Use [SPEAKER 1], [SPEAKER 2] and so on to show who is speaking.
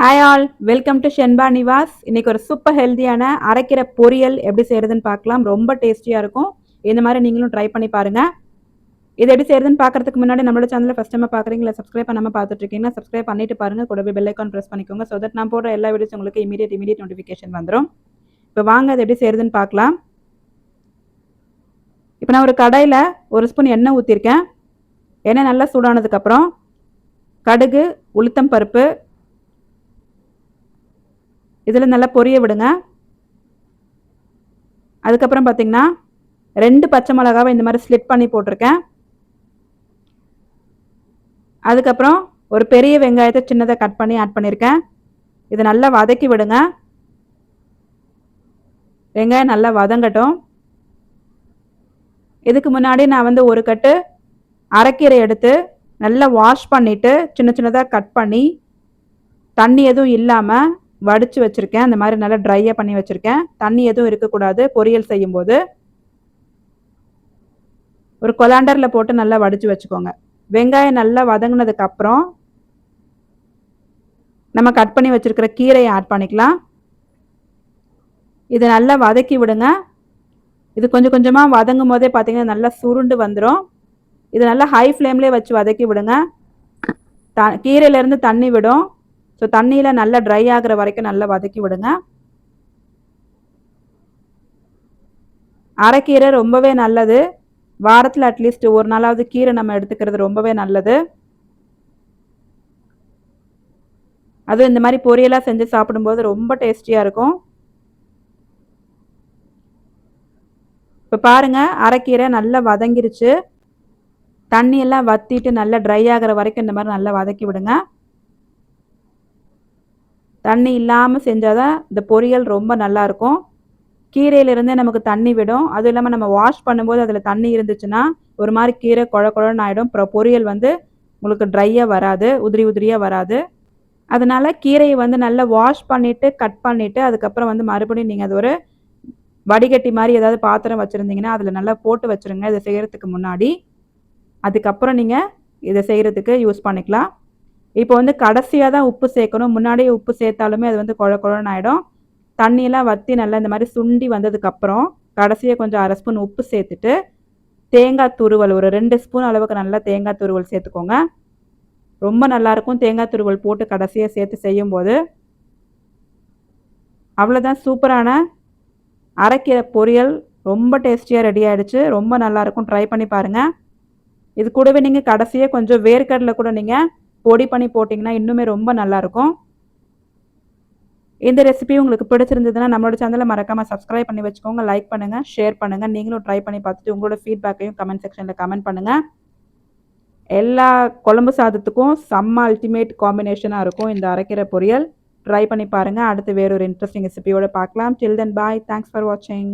[SPEAKER 1] Hi all welcome to Shenba Nivas இன்றைக்கி ஒரு super ஹெல்த்தியான அரைக்கிற பொரியல் எப்படி செய்கிறதுன்னு பார்க்கலாம். ரொம்ப டேஸ்டியாக இருக்கும். இந்த மாதிரி நீங்களும் ட்ரை பண்ணி பாருங்க. இது எப்படி செய்யறதுன்னு பார்க்கறதுக்கு முன்னாடி நம்மளோட சேனலில் ஃபஸ்ட் டைம் பார்க்குறீங்களா சப்ஸ்கிரைப் பண்ணாமல் பார்த்துட்ருக்கீங்கன்னா சப்ஸ்கிரைப் பண்ணிட்டு பாருங்கள் கூடவே பெல்லைக்கான் ப்ரெஸ் பண்ணிக்கோங்க ஸோ தட் நான் போடுற எல்லா வீடியோஸ் உங்களுக்கு இமீடியட் இமீடியட் நோட்டிஃபிகேஷன் வந்துடும் இப்போ வாங்க அது எப்படி செய்யறதுன்னு பார்க்கலாம். இப்போ நான் ஒரு கடையில் ஒரு ஸ்பூன் எண்ணெய் ஊற்றிருக்கேன் எண்ணெய் நல்லா சூடானதுக்கப்புறம் கடுகு உளுத்தம் பருப்பு இதில் நல்லா பொரிய விடுங்க. அதுக்கப்புறம் பார்த்திங்கன்னா ரெண்டு பச்சை மிளகாவை இந்த மாதிரி ஸ்லிப் பண்ணி போட்டிருக்கேன். அதுக்கப்புறம் ஒரு பெரிய வெங்காயத்தை சின்னதாக கட் பண்ணி ஆட் பண்ணியிருக்கேன். இதை நல்லா வதக்கி விடுங்க. வெங்காயம் நல்லா வதங்கட்டும். இதுக்கு முன்னாடி நான் வந்து ஒரு கட்டு அரைக்கீரை எடுத்து நல்லா வாஷ் பண்ணிவிட்டு சின்ன சின்னதாக கட் பண்ணி தண்ணி எதுவும் இல்லாமல் வடித்து வச்சுருக்கேன். அந்த மாதிரி நல்லா ட்ரையாக பண்ணி வச்சுருக்கேன். தண்ணி எதுவும் இருக்கக்கூடாது. பொரியல் செய்யும்போது ஒரு கொலாண்டரில் போட்டு நல்லா வடித்து வச்சுக்கோங்க. வெங்காயம் நல்லா வதங்கினதுக்கப்புறம் நம்ம கட் பண்ணி வச்சுருக்கிற கீரையை ஆட் பண்ணிக்கலாம். இதை நல்லா வதக்கி விடுங்க. இது கொஞ்சம் கொஞ்சமாக வதங்கும் போதே பார்த்தீங்கன்னா நல்லா சுருண்டு வந்துடும் இது நல்லா ஹை ஃப்ளேம்லேயே வச்சு வதக்கி விடுங்க. த கீரையிலேருந்து தண்ணி விடும். ஸோ தண்ணியில் நல்லா ட்ரை ஆகிற வரைக்கும் நல்லா வதக்கி விடுங்க. அரைக்கீரை ரொம்பவே நல்லது. வாரத்தில் அட்லீஸ்ட் ஒரு நாளாவது கீரை நம்ம எடுத்துக்கிறது ரொம்பவே நல்லது. அதுவும் இந்த மாதிரி பொரியலாக செஞ்சு சாப்பிடும்போது ரொம்ப டேஸ்டியாக இருக்கும். இப்போ பாருங்கள் அரைக்கீரை நல்லா வதங்கிருச்சு. தண்ணியெல்லாம் வற்றிட்டு நல்லா ட்ரை ஆகிற வரைக்கும் இந்த மாதிரி நல்லா வதக்கி விடுங்க. தண்ணி இல்லாமல் செஞ்சால் தான் இந்த பொரியல் ரொம்ப நல்லாயிருக்கும். கீரையிலிருந்தே நமக்கு தண்ணி விடும். அதுவும் இல்லாமல் நம்ம வாஷ் பண்ணும்போது அதில் தண்ணி இருந்துச்சுன்னா ஒரு மாதிரி கீரை குழ குழன்னு ஆகிடும் அப்புறம் பொரியல் வந்து உங்களுக்கு ட்ரையாக வராது உதிரி உதிரியாக வராது. அதனால் கீரையை வந்து நல்லா வாஷ் பண்ணிவிட்டு கட் பண்ணிவிட்டு அதுக்கப்புறம் வந்து மறுபடியும் நீங்கள் அது ஒரு வடிகட்டி மாதிரி ஏதாவது பாத்திரம் வச்சுருந்தீங்கன்னா அதில் நல்லா போட்டு வச்சுருங்க. இதை செய்கிறதுக்கு முன்னாடி. அதுக்கப்புறம் நீங்கள் இதை செய்கிறதுக்கு யூஸ் பண்ணிக்கலாம். இப்போ வந்து கடைசியாக தான் உப்பு சேர்க்கணும். முன்னாடியே உப்பு சேர்த்தாலுமே அது வந்து குழ குழன்னு ஆகிடும் தண்ணியெல்லாம் வற்றி நல்லா இந்த மாதிரி சுண்டி வந்ததுக்கப்புறம் கடைசியாக கொஞ்சம் அரை ஸ்பூன் உப்பு சேர்த்துட்டு தேங்காய் துருவல் ஒரு ரெண்டு ஸ்பூன் அளவுக்கு நல்லா தேங்காய் துருவல் சேர்த்துக்கோங்க. ரொம்ப நல்லாயிருக்கும் தேங்காய் துருவல் போட்டு கடைசியாக சேர்த்து செய்யும்போது. அவ்வளோதான் சூப்பரான அரைக்கீரை பொரியல் ரொம்ப டேஸ்டியாக ரெடி ஆகிடுச்சு ரொம்ப நல்லாயிருக்கும் ட்ரை பண்ணி பாருங்கள் இது கூடவே நீங்கள் கடைசியாக கொஞ்சம் வேர்க்கடலை கூட நீங்கள் பொடி பண்ணி போட்டிங்கன்னா இன்னுமே ரொம்ப நல்லாயிருக்கும். இந்த ரெசிபி உங்களுக்கு பிடிச்சிருந்ததுன்னா நம்மளோட சேனலை மறக்காமல் சப்ஸ்கிரைப் பண்ணி வச்சுக்கோங்க லைக் பண்ணுங்கள் ஷேர் பண்ணுங்கள் நீங்களும் ட்ரை பண்ணி பார்த்துட்டு உங்களோட ஃபீட்பேக்கையும் கமெண்ட் செக்ஷனில் கமெண்ட் பண்ணுங்கள் எல்லா குழம்பு சாதத்துக்கும் செம்ம அல்டிமேட் காம்பினேஷனாக இருக்கும் இந்த அரைக்கிற பொரியல். ட்ரை பண்ணி பாருங்கள் அடுத்து வேறொரு இன்ட்ரெஸ்டிங் ரெசிபியோட பார்க்கலாம். Till then bye thanks for வாட்சிங்